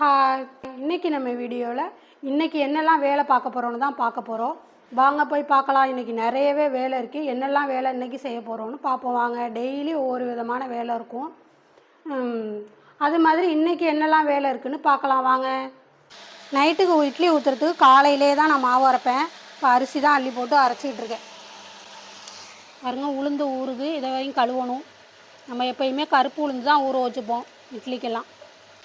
இன்றைக்கி நம்ம வீடியோவில் இன்றைக்கி என்னெல்லாம் வேலை பார்க்க போகிறோன்னு தான் பார்க்க போகிறோம் வாங்க போய் பார்க்கலாம். இன்றைக்கி நிறையவே வேலை இருக்குது என்னெல்லாம் வேலை இன்னைக்கு செய்ய போகிறோன்னு பார்ப்போம். வாங்க டெய்லி ஒவ்வொரு விதமான வேலை இருக்கும். அது மாதிரி இன்றைக்கி என்னெல்லாம் வேலை இருக்குதுன்னு பார்க்கலாம். வாங்க. நைட்டுக்கு இட்லி ஊற்றுறதுக்கு காலையிலே தான் நான் மாவு அரைப்பேன். இப்போ அரிசி தான் அள்ளி போட்டு அரைச்சிக்கிட்டு இருக்கேன். பாருங்க உளுந்து ஊறுது. இதை வரையும் கழுவணும். நம்ம எப்பயுமே கருப்பு உளுந்து தான் ஊற வச்சுப்போம் இட்லிக்கெல்லாம்.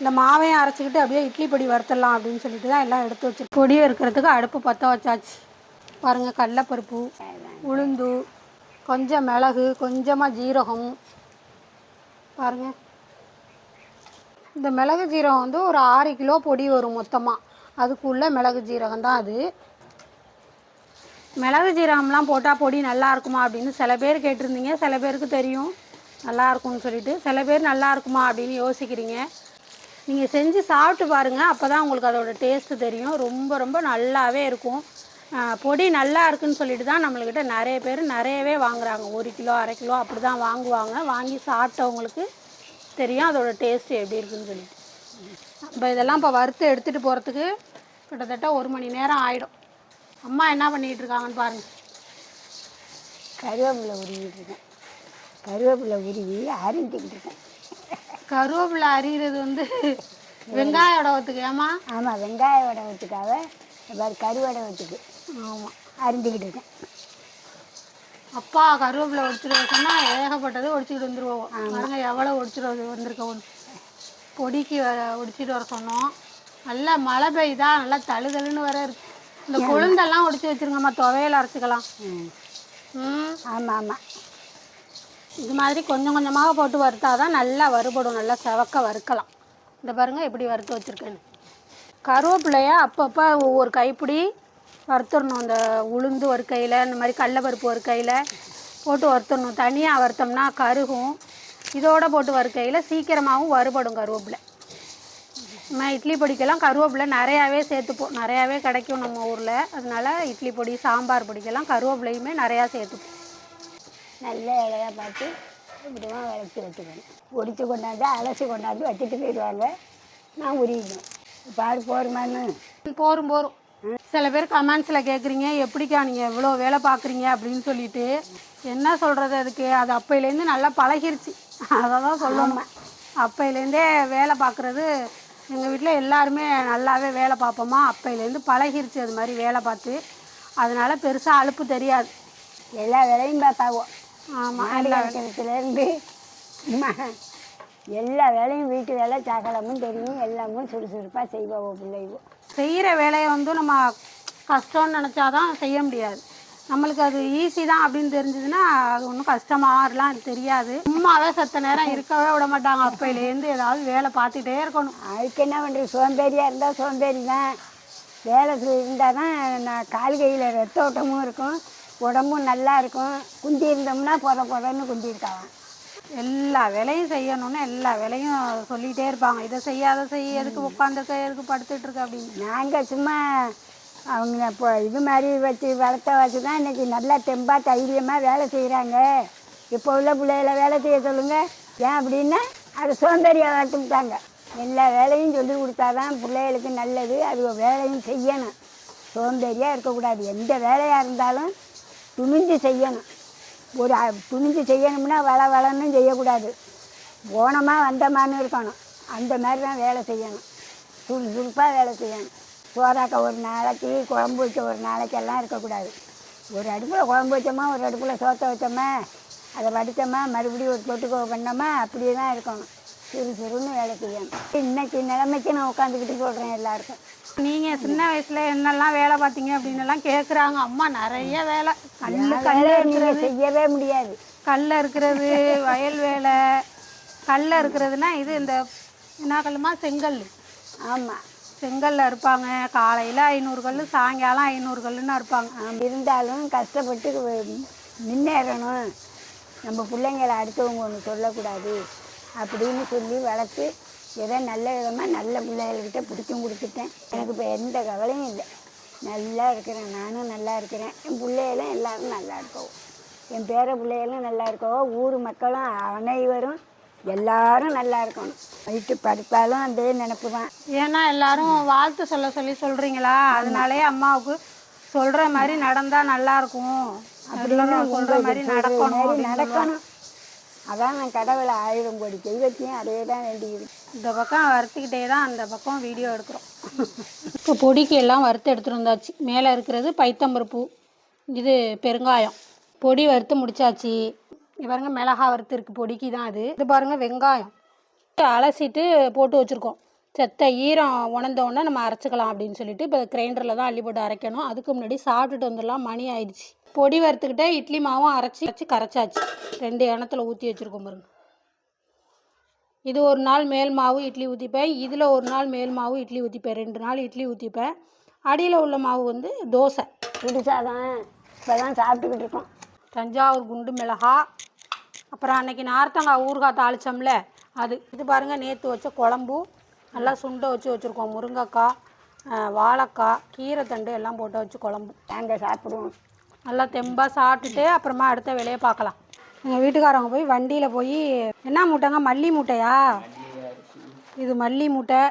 இந்த மாவையும் அரைச்சிக்கிட்டு அப்படியே இட்லி பொடி வறுத்துடலாம் அப்படின்னு சொல்லிட்டு தான் எல்லாம் எடுத்து வச்சு பொடி இருக்கிறதுக்கு அடுப்பு பற்ற வச்சாச்சு. பாருங்கள் கடலப்பருப்பு உளுந்து கொஞ்சம் மிளகு கொஞ்சமாக ஜீரகம். பாருங்கள் இந்த மிளகு ஜீரகம் வந்து ஒரு ஆறு கிலோ பொடி வரும் மொத்தமாக அதுக்குள்ளே மிளகு ஜீரகம் தான் அது. மிளகு ஜீரகம்லாம் போட்டால் பொடி நல்லா இருக்குமா அப்படின்னு சில பேர் கேட்டிருந்தீங்க. சில பேருக்கு தெரியும். நல்லா இருக்கும்னு சொல்லிட்டு. சில பேர் நல்லா இருக்குமா அப்படின்னு யோசிக்கிறீங்க. நீங்கள் செஞ்சு சாப்பிட்டு பாருங்கள் அப்போ தான் உங்களுக்கு அதோட டேஸ்ட்டு தெரியும். ரொம்ப ரொம்ப நல்லாவே இருக்கும். பொடி நல்லா இருக்குன்னு சொல்லிட்டு தான் நம்மள்கிட்ட நிறைய பேர் நிறையவே வாங்குகிறாங்க ஒரு கிலோ அரை கிலோ அப்படி தான் வாங்குவாங்க. வாங்கி சாப்பிட்டவங்களுக்கு தெரியும் அதோட டேஸ்ட்டு எப்படி இருக்குன்னு சொல்லிட்டு. நம்ம இதெல்லாம் இப்போ வறுத்து எடுத்துகிட்டு போகிறதுக்கு கிட்டத்தட்ட ஒரு மணி நேரம் ஆகிடும் அம்மா என்ன பண்ணிகிட்டு இருக்காங்கன்னு பாருங்கள் கருவேப்பிலை உருவிட்டு இருக்கேன். கருவேப்பிலை உருவி அரிஞ்சிக்கிட்டு இருக்கேன். கருவேப்பிலை அரிகிறது வந்து வெங்காய உடவத்துக்கு ஏமா ஆமாம் வெங்காய வடகத்துக்காக பாரு கருவடை வச்சுக்கு ஆமாம் அரிஞ்சிக்கிட்டு இருக்கேன். அப்பா கருவேப்பிலை ஒடிச்சிட்டு வர சொன்னால் ஏகப்பட்டது ஒடிச்சிக்கிட்டு வந்துருவோம். பாருங்க எவ்வளோ ஒடிச்சிட்டு வந்து வந்திருக்க. ஒன்று பொடிக்கு வர ஒடிச்சிட்டு வர சொன்னோம். நல்லா மழை பெய்யுதா நல்லா தழுதழுன்னு வர இருக்கு. இந்த கொழுந்தெல்லாம் ஒடிச்சு வச்சிருங்கம்மா துவையல் அரைச்சிக்கலாம். ம். ஆமாம் ஆமாம் இது மாதிரி கொஞ்சம் கொஞ்சமாக போட்டு வறுத்தா தான் நல்லா வறுபடும் நல்லா செவக்க வறுக்கலாம். இந்த பாருங்க எப்படி வறுத்து வச்சுருக்கேன்னு கருவேப்பிலைய அப்பப்போ ஒவ்வொரு கைப்பிடி வறுத்துடணும். இந்த உளுந்து ஒரு கையில் இந்த மாதிரி கடலப்பருப்பு ஒரு கையில் போட்டு வறுத்துடணும். தனியாக வறுத்தோம்னா கருகும். இதோட போட்டு வறுக்கையில் சீக்கிரமாகவும் வறுபடும் கருவேப்பிலை. நம்ம இட்லி பொடிக்கெல்லாம் கருவேப்பிலை நிறையாவே சேர்த்துப்போம். நிறையாவே கிடைக்கும் நம்ம ஊரில். அதனால இட்லி பொடி சாம்பார் பொடிக்கெல்லாம் கருவேப்பிலையுமே நிறையா சேர்த்துப்போம். நல்ல இலையா பார்த்து இப்படிமா விளச்சி வச்சுக்கணும் ஒடிச்சு கொண்டாந்து அலசி கொண்டாந்து வச்சுட்டு போயிடுவாங்க. நான் உருவிக்கணும் பாரு போருமான்னு போரும் போரும். சில பேர் கமெண்ட்ஸில் கேட்குறீங்க எப்படிக்கா நீங்கள் எவ்வளோ வேலை பார்க்குறீங்க அப்படின்னு சொல்லிட்டு என்ன சொல்கிறது அதுக்கு? அது அப்பையிலேருந்து நல்லா பழகிருச்சு. அதை தான் சொல்லணும் அப்பையிலேருந்தே வேலை பார்க்குறது எங்கள் வீட்டில் எல்லாருமே நல்லாவே வேலை பார்ப்போமா? அப்பையிலேருந்து பழகிருச்சு அது மாதிரி வேலை பார்த்து. அதனால பெருசாக அலுப்பு தெரியாது. எல்லா வேலையும் பார்த்தாவோம் ஆமாம் கறக்கிறதுலேருந்து எல்லா வேலையும் வீட்டு வேலை சகலமும் தெரியும் எல்லாமும் சுறுசுறுப்பாக செய்வோம் பிள்ளைவோ. செய்கிற வேலையை வந்து நம்ம கஷ்டம்னு நினச்சாதான் செய்ய முடியாது. நம்மளுக்கு அது ஈஸி தான் அப்படின்னு தெரிஞ்சதுன்னா அது ஒன்றும் கஷ்டமாகலாம் தெரியாது. சும்மாவே சத்த நேரம் இருக்கவே விட மாட்டாங்க. அப்பையிலேருந்து ஏதாவது வேலை பார்த்துட்டே இருக்கணும். அதுக்கு என்ன பண்ணுறது சோம்பேறியாக இருந்தால் சோம்பேறி தான் வேலை இருந்தால் தான் நான் கால் கையில் ரத்த ஓட்டமும் இருக்கும். உடம்பும் நல்லா இருக்கும். குந்தி இருந்தோம்னா பொத பொதன்னு குந்தி இருக்கான் எல்லா வேலையும் செய்யணும்னு எல்லா வேலையும் சொல்லிகிட்டே இருப்பாங்க. இதை செய்ய அதை செய்ய எதுக்கு உட்காந்துருக்க எதுக்கு படுத்துட்டு இருக்க அப்படின்னு. நாங்கள் சும்மா அவங்க இப்போ இது மாதிரி வச்சு வளர்த்த வச்சு தான் இன்றைக்கி நல்லா தெம்பாக தைரியமாக வேலை செய்கிறாங்க இப்போ உள்ள பிள்ளைகளை வேலை செய்ய சொல்லுங்க. ஏன் அப்படின்னா அது சோம்பேறியாக வளர்த்துக்கிட்டாங்க. எல்லா வேலையும் சொல்லி கொடுத்தா தான் பிள்ளைகளுக்கு நல்லது. அது வேலையும் செய்யணும். சோம்பேறியாக இருக்கக்கூடாது. எந்த வேலையாக இருந்தாலும் துணிஞ்சு செய்யணும். ஒரு துணிஞ்சு செய்யணும்னா வள வளன்னு செய்யக்கூடாது. போனமாக வந்தமான்னு இருக்கணும். அந்த மாதிரி தான் வேலை செய்யணும். சுறுசுறுப்பாக வேலை செய்யணும். சோறாக்க ஒரு நாளைக்கு குழம்பு வச்ச ஒரு நாளைக்கெல்லாம் இருக்கக்கூடாது. ஒரு அடுப்பில் குழம்பு வச்சோமா ஒரு அடுப்பில் சோத்தை வச்சோமா அதை வடித்தோமா மறுபடியும் ஒரு தொட்டுக்கோ பண்ணோமா அப்படியே தான் இருக்கணும் சுறுசுறுன்னு வேலை செய்யணும். இன்னைக்கு நிலைமைக்கு நான் உட்காந்துக்கிட்டு சொல்கிறேன் எல்லாருக்கும். நீங்கள் சின்ன வயசில் என்னெல்லாம் வேலை பார்த்தீங்க அப்படின்னு எல்லாம் கேட்குறாங்க அம்மா நிறைய வேலை. என் கல்லு நீங்கள் செய்யவே முடியாது. கல்ல இருக்கிறது வயல் வேலை. கல்ல இருக்கிறதுனா இது இந்த என்ன கல்லுமா? செங்கல். ஆமாம் செங்கல்ல இருப்பாங்க. காலையில் ஐநூறு கல் சாயங்காலம் ஐநூறு கல்லுன்னு இருப்பாங்க. இருந்தாலும் கஷ்டப்பட்டு முன்னேறணும். நம்ம பிள்ளைங்களை அடுத்தவங்க ஒன்று சொல்லக்கூடாது அப்படின்னு சொல்லி வளர்த்து ஏதோ நல்ல விதமாக நல்ல பிள்ளைகள்கிட்ட பிடிச்சும் கொடுத்துட்டேன். எனக்கு இப்போ எந்த கவலையும் இல்லை. நல்லா இருக்கிறேன். நானும் நல்லா இருக்கிறேன். என் பிள்ளைகளும் எல்லாரும் நல்லா இருக்கவும் என் பேர பிள்ளைகளும் நல்லா இருக்கவோ ஊர் மக்களும் அனைவரும் எல்லாரும் நல்லா இருக்கணும். நைட்டு படுத்தாலும் அதே நினப்பு தான். ஏன்னா எல்லாரும் வாழ்த்து சொல்ல சொல்லி சொல்கிறீங்களா அதனாலயே அம்மாவுக்கு சொல்கிற மாதிரி நடந்தால் நல்லா இருக்கும். அப்படின்னு சொல்கிற மாதிரி நடக்கணும் நடக்கணும். அதான் நான் கடவுளை ஆயிரம் கோடி தெய்வத்தையும் அதே தான் வேண்டியிருக்கு. இந்த பக்கம் வறுத்துக்கிட்டே தான் அந்த பக்கம் வீடியோ எடுக்கிறோம். இப்போ பொடிக்கு எல்லாம் வறுத்து எடுத்துகிட்டு வந்தாச்சு. மேலே இருக்கிறது பைத்தம்பருப்பு இது பெருங்காயம். பொடி வறுத்து முடிச்சாச்சு. பாருங்க மிளகா வறுத்து இருக்குது பொடிக்கு தான் அது. இது பாருங்கள் வெங்காயம். அலசிட்டு போட்டு வச்சுருக்கோம். செத்த ஈரம் உணர்ந்தோடனே நம்ம அரைச்சிக்கலாம் அப்படின்னு சொல்லிட்டு இப்போ கிரைண்டரில் தான் அள்ளி போட்டு அரைக்கணும். அதுக்கு முன்னாடி சாப்பிட்டுட்டு வந்துடலாம். மணி ஆயிடுச்சு. பொடி வறுத்துக்கிட்டே இட்லி மாவும் அரைச்சி வச்சு கரைச்சாச்சு. ரெண்டு இனத்தில் ஊற்றி வச்சுருக்கோம் பாருங்க. இது ஒரு நாள் மேல் மாவு இட்லி ஊற்றிப்பேன் இதில் ஒரு நாள் மேல் மாவு இட்லி ஊற்றிப்பேன் ரெண்டு நாள் இட்லி ஊற்றிப்பேன் அடியில் உள்ள மாவு வந்து தோசை. புதுசாதான் இப்போ தான் சாப்பிட்டுக்கிட்டு இருக்கோம். தஞ்சாவூர் குண்டு மிளகா. அப்புறம் அன்னைக்கு நார்த்தங்காய் ஊறுகாய் தாளிச்சோம்ல அது. இது பாருங்கள் நேற்று வச்ச குழம்பு. நல்லா சுண்டை வச்சு வச்சுருக்கோம். முருங்கைக்காய் வாழைக்காய் கீரை தண்டு எல்லாம் போட்டு வச்சு குழம்பு. நாங்கள் சாப்பிடுவோம். நல்லா தெம்பாக சாப்பிட்டுட்டு அப்புறமா அடுத்த வேலையை பார்க்கலாம். எங்கள் வீட்டுக்காரவங்க போய் வண்டியில் போய் என்ன மூட்டைங்க? மல்லி மூட்டையா? இது மல்லி மூட்டை.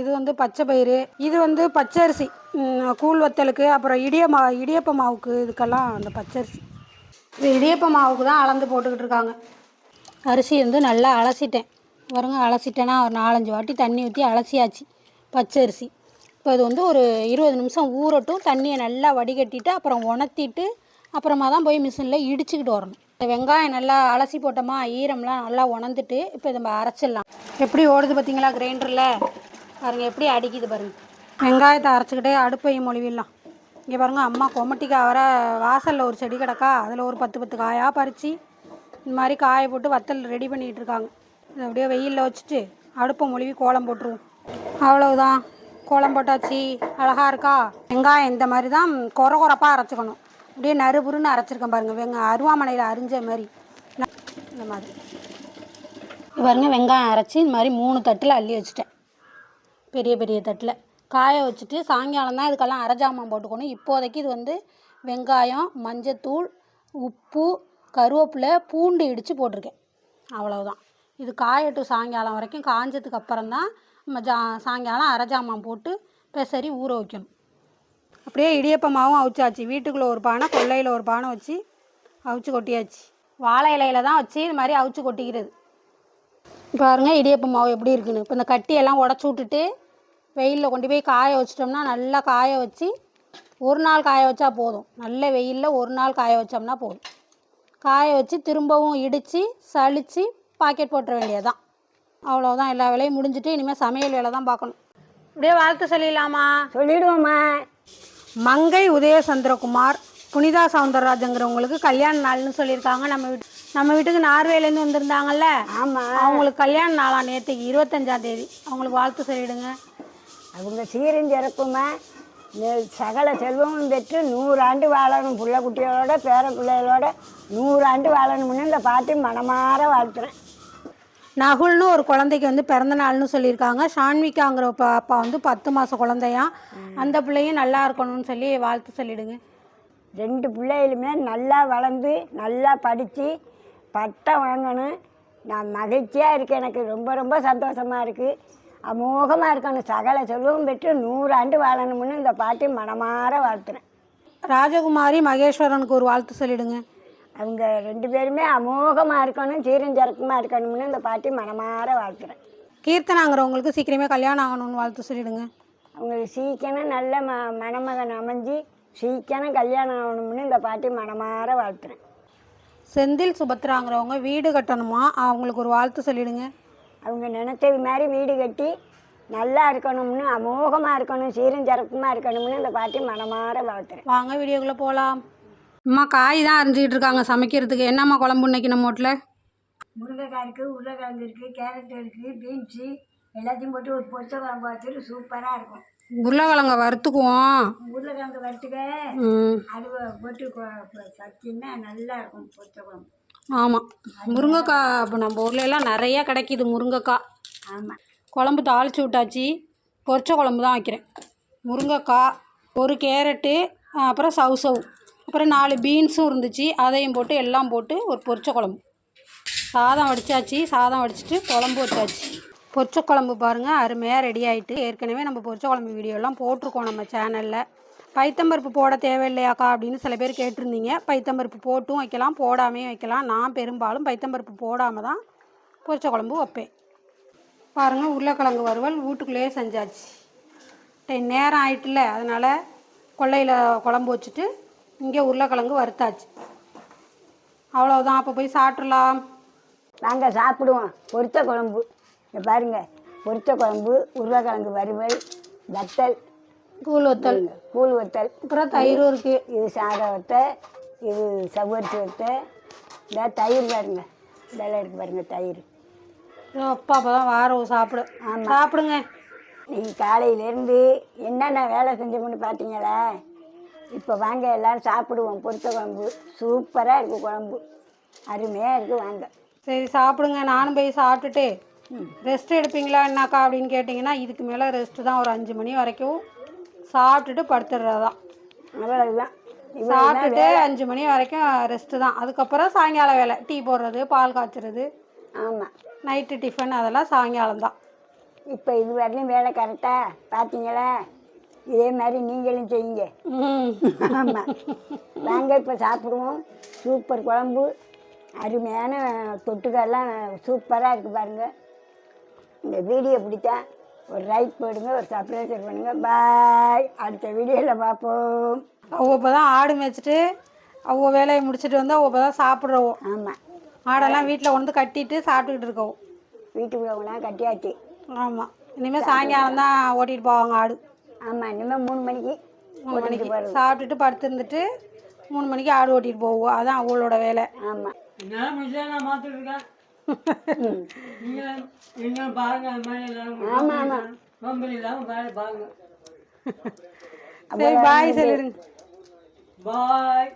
இது வந்து பச்சை பயிறு. இது வந்து பச்சரிசி. அரிசி கூழ் வத்தலுக்கு அப்புறம் இடிய மா இடியப்ப மாவுக்கு இதுக்கெல்லாம் அந்த பச்சரிசி. இது இடியப்ப மாவுக்கு தான் அளந்து போட்டுக்கிட்டு இருக்காங்க. அரிசி வந்து நல்லா அலசிட்டேன். வருங்க அலசிட்டேன்னா ஒரு நாலஞ்சு வாட்டி தண்ணி ஊற்றி அலசியாச்சு பச்சரிசி. இப்போ இது வந்து ஒரு இருபது நிமிஷம் ஊறட்டும். தண்ணியை நல்லா வடிகட்டிட்டு அப்புறம் உணர்த்திட்டு அப்புறமா தான் போய் மிஷினில் இடிச்சுக்கிட்டு வரணும். இந்த வெங்காயம் நல்லா அலசி போட்டோமா ஈரம்லாம் நல்லா உணர்ந்துட்டு இப்போ நம்ம அரைச்சிடலாம். எப்படி ஓடுது பார்த்தீங்களா கிரைண்டரில்? பாருங்கள் எப்படி அடிக்குது பாருங்கள் வெங்காயத்தை அரைச்சிக்கிட்டே அடுப்பையும் மொழிவிடலாம். இங்கே பாருங்கள் அம்மா கொமட்டிக்காய் வர வாசலில் ஒரு செடி கிடக்கா அதில் ஒரு பத்து பத்து காயாக பறித்து இந்த மாதிரி காய போட்டு வத்தல் ரெடி பண்ணிகிட்டு இருக்காங்க. இதை அப்படியே வெயிலில் வச்சுட்டு அடுப்பை மொழிவி கோலம் போட்டுருவோம். அவ்வளவுதான். கோலம் போட்டாச்சு. அழகா இருக்கா? வெங்காயம் இந்த மாதிரி தான் கொர கொரப்பாக அரைச்சிக்கணும். அப்படியே நறுபுருன்னு அரைச்சிருக்கேன் பாருங்க. வெங்க அருவாமனையில் அரிஞ்ச மாதிரி. இந்த மாதிரி. பாருங்கள் பாருங்க வெங்காயம் அரைச்சி இந்த மாதிரி மூணு தட்டில் அள்ளி வச்சுட்டேன். பெரிய பெரிய தட்டில். காய வச்சுட்டு சாயங்காலம் தான் இதுக்கெல்லாம் அரைஜாமான் போட்டுக்கணும். இப்போதைக்கு இது வந்து வெங்காயம் மஞ்சத்தூள் உப்பு கருவேப்பிலை பூண்டு இடித்து போட்டிருக்கேன். அவ்வளோதான் இது காயட்டும் சாயங்காலம் வரைக்கும். காஞ்சதுக்கு அப்புறம் தான் நம்ம ஜா சாயங்காலம் அரைஜாமான் போட்டு பெசரி ஊற வைக்கணும். அப்படியே இடியப்பமாகவும் அவிச்சாச்சு. வீட்டுக்குள்ளே ஒரு பானை கொல்லையில் ஒரு பானை வச்சு அவிச்சு கொட்டியாச்சு. வாழை இலையில தான் வச்சு இது மாதிரி அவிச்சு கொட்டிக்கிறது. பாருங்கள் இடியப்ப மாவு எப்படி இருக்குன்னு. இப்போ இந்த கட்டியெல்லாம் உடச்சி விட்டுட்டு வெயிலில் கொண்டு போய் காய வச்சிட்டோம்னா நல்லா காய வச்சு ஒரு நாள் காய வச்சா போதும். நல்ல வெயிலில் ஒரு நாள் காய வச்சோம்னா போதும். காய வச்சு திரும்பவும் இடித்து சளிச்சு பாக்கெட் போட்டுற வேண்டியதுதான். அவ்வளோதான் எல்லா வேலையும் முடிஞ்சிட்டு இனிமேல் சமையல் வேலை தான் பார்க்கணும். அப்படியே வாழ்த்து சொல்லிடலாமா? சொல்லிடுவோம்மா. மங்கை உதயசந்திரகுமார் புனிதா சவுந்தரராஜங்கிறவங்களுக்கு கல்யாண நாள்னு சொல்லியிருக்காங்க. நம்ம வீட்டு நம்ம வீட்டுக்கு நார்வேலேருந்து வந்திருந்தாங்கல்ல? ஆமாம் அவங்களுக்கு கல்யாண நாளா நேற்றுக்கு இருபத்தஞ்சாம் தேதி. அவங்களுக்கு வாழ்த்து சொல்லிடுங்க. அவங்க சீரும் சிறப்புமா நெ- சகல செல்வமும் பெற்று நூறாண்டு வாழணும். புள்ள குட்டிகளோட பேர பிள்ளைகளோட நூறாண்டு வாழணும்னு இந்த பாட்டி மனமாற வாழ்த்துறேன். நகுல்னு ஒரு குழந்தைக்கு வந்து பிறந்த நாள்னு சொல்லியிருக்காங்க. ஷான்விகாங்கிற பாப்பா வந்து பத்து மாத குழந்தையா? அந்த பிள்ளையும் நல்லா இருக்கணும்னு சொல்லி வாழ்த்து சொல்லிடுங்க. ரெண்டு பிள்ளைகளுமே நல்லா வளர்ந்து நல்லா படித்து பட்டம் வாங்கணும். நான் மகிழ்ச்சியாக இருக்கேன். எனக்கு ரொம்ப ரொம்ப சந்தோஷமாக இருக்குது அமோகமாக இருக்கணும். சகல செல்வம் பெற்று நூறாண்டு வாழணும்னு இந்த பாட்டி மனமாற வாழ்த்துறேன். ராஜகுமாரி மகேஸ்வரனுக்கு ஒரு வாழ்த்து சொல்லிடுங்க. அவங்க ரெண்டு பேருமே அமோகமாக இருக்கணும் சீரஞ்சரக்கமாக இருக்கணும்னு இந்த பாட்டி மனமாற வாழ்த்துறேன். கீர்த்தனாங்கிறவங்களுக்கு சீக்கிரமே கல்யாணம் ஆகணும்னு வாழ்த்து சொல்லிடுங்க. அவங்களுக்கு சீக்கிரம் நல்ல ம மணமகன் அமைஞ்சு சீக்கிரம் கல்யாணம் ஆகணும்னு இந்த பாட்டி மனமாற வாழ்த்துறேன். செந்தில் சுபத்ராங்கிறவங்க வீடு கட்டணுமா? அவங்களுக்கு ஒரு வாழ்த்து சொல்லிடுங்க. அவங்க நினைச்சது மாதிரி வீடு கட்டி நல்லா இருக்கணும்னு அமோகமாக இருக்கணும் சீரஞ்சரக்கமாக இருக்கணும்னு இந்த பாட்டி மனமாற வாழ்த்துறேன். வாங்க வீடியோக்குள்ளே போகலாம் அம்மா காய் தான் அரிஞ்சிக்கிட்டு இருக்காங்க. சமைக்கிறதுக்கு என்னம்மா குழம்பு இன்னைக்கு நம்ம வீட்டில் முருங்கைக்காய் இருக்குது உருளைக்கிழங்கு இருக்குது கேரட் இருக்குது பீன்ஸு எல்லாத்தையும் போட்டு ஒரு பொரிச்ச குழம்பு வச்சுட்டு சூப்பராக இருக்கும். உருளைக்கிழங்க வறுத்துக்குவோம். உருளைக்கிழங்கு வறுத்துக்க அது போட்டு சச்சின்னா நல்லா இருக்கும் பொரிச்ச குழம்பு. ஆமாம் முருங்கைக்காய் இப்போ நம்ம ஊர்ல எல்லாம் நிறைய கிடைக்கிது முருங்கைக்காய். ஆமாம் குழம்பு தாளித்து விட்டாச்சு. பொரிச்ச குழம்பு தான் வைக்கிறேன். முருங்கைக்காய் ஒரு கேரட்டு அப்புறம் சவு சவு அப்புறம் நாலு பீன்ஸும் இருந்துச்சு. அதையும் போட்டு எல்லாம் போட்டு ஒரு பொரிச்ச குழம்பு. சாதம் வடிச்சாச்சு. சாதம் வடிச்சிட்டு குழம்பு வச்சாச்சு. பொரிச்ச குழம்பு பாருங்கள் அருமையாக ரெடி ஆகிட்டு ஏற்கனவே நம்ம பொரிச்ச குழம்பு வீடியோலாம் போட்டிருக்கோம் நம்ம சேனலில் பைத்தம்பருப்பு போட தேவையில்லையாக்கா அப்படின்னு சில பேர் கேட்டிருந்தீங்க. பைத்தம்பருப்பு போட்டும் வைக்கலாம் போடாமையும் வைக்கலாம். நான் பெரும்பாலும் பைத்தம்பருப்பு போடாமல் தான் பொரிச்ச குழம்பு வைப்பேன். பாருங்கள் உருளைக்கிழங்கு வறுவல் வீட்டுக்குள்ளேயே செஞ்சாச்சு. நேரம் ஆயிட்டுல அதனால் கொல்லையில் குழம்பு வச்சுட்டு இங்கே உருளைக்கிழங்கு வறுத்தாச்சு. அவ்வளோதான் அப்போ போய் சாப்பிட்றலாம் நாங்கள் சாப்பிடுவோம். பொரித்த குழம்பு. இங்க பாருங்க. பொரித்த குழம்பு உருளைக்கிழங்கு வறுவல் வத்தல். கூழ் வத்தல். கூழ் வத்தல். அப்புறம் தயிரும் இருக்குது இது சாதம் வத்தை இது சவ்வரிசி வத்தை. இந்த தயிர் பாருங்க. இதெல்லாம் இருக்கு பாருங்க தயிர். அப்பா அப்போ தான் வாரம் சாப்பிடு. ஆமாம் சாப்பிடுங்க. நீங்கள் காலையிலேருந்து என்னென்ன வேலை செஞ்சோம்னு பார்த்தீங்களா இப்போ வாங்க எல்லாரும் சாப்பிடுவோம். பொரித்த குழம்பு. சூப்பராக இருக்குது குழம்பு. அருமையாக இருக்குது வாங்க. சரி சாப்பிடுங்க. நானும் போய் சாப்பிட்டுட்டு ம். ரெஸ்ட் எடுப்பீங்களா என்னக்கா அப்படின்னு கேட்டிங்கன்னா இதுக்கு மேலே ரெஸ்ட்டு தான் ஒரு அஞ்சு மணி வரைக்கும் சாப்பிட்டுட்டு படுத்துடுறது தான் அவ்வளவுதான். இவ்வளோ சாப்பிட்டுட்டு அஞ்சு மணி வரைக்கும் ரெஸ்ட்டு தான். அதுக்கப்புறம் சாயங்கால வேலை. டீ போடுறது பால் காய்ச்சறது ஆமாம் நைட்டு டிஃபன் அதெல்லாம் சாயங்காலம் தான். இப்போ இது வரலையும் வேலை கரெக்டாக பார்த்தீங்களா இதே மாதிரி நீங்களும் செய்யுங்க. ஆமாம் வாங்க இப்போ சாப்பிடுவோம். சூப்பர் குழம்பு. அருமையான தொட்டுக்கெல்லாம் சூப்பராக இருக்குது பாருங்கள் இந்த வீடியோ பிடிச்சா ஒரு லைக் போடுங்க ஒரு சப்ஸ்கிரைப் பண்ணுங்க. பாய் அடுத்த வீடியோவில் பார்ப்போம். அவங்க இப்போ தான் ஆடு மேய்ச்சிட்டு அவங்க வேலையை முடிச்சிட்டு வந்து அவங்க இப்போ தான் சாப்பிட்றவோ. ஆமாம் ஆடெல்லாம் வீட்டில் கொண்டு வந்து கட்டிட்டு சாப்பிட்டுக்கிட்டு இருக்கோம் வீட்டுக்குள்ளவங்களாம் கட்டியாச்சு. ஆமாம் இனிமேல் சாயங்காலம் தான் ஓட்டிகிட்டு போவாங்க ஆடு. ஆமாம் இனிமேல் மூணு மணிக்கு மூணு மணிக்கு சாப்பிட்டுட்டு படுத்திருந்துட்டு மூணு மணிக்கு ஆடு ஓட்டிகிட்டு போவோம். அதான் அவங்களோட வேலை. ஆமாம் ஆமாம் ஆமாம் சரி பாய் சொல்லிடுங்க. பாய்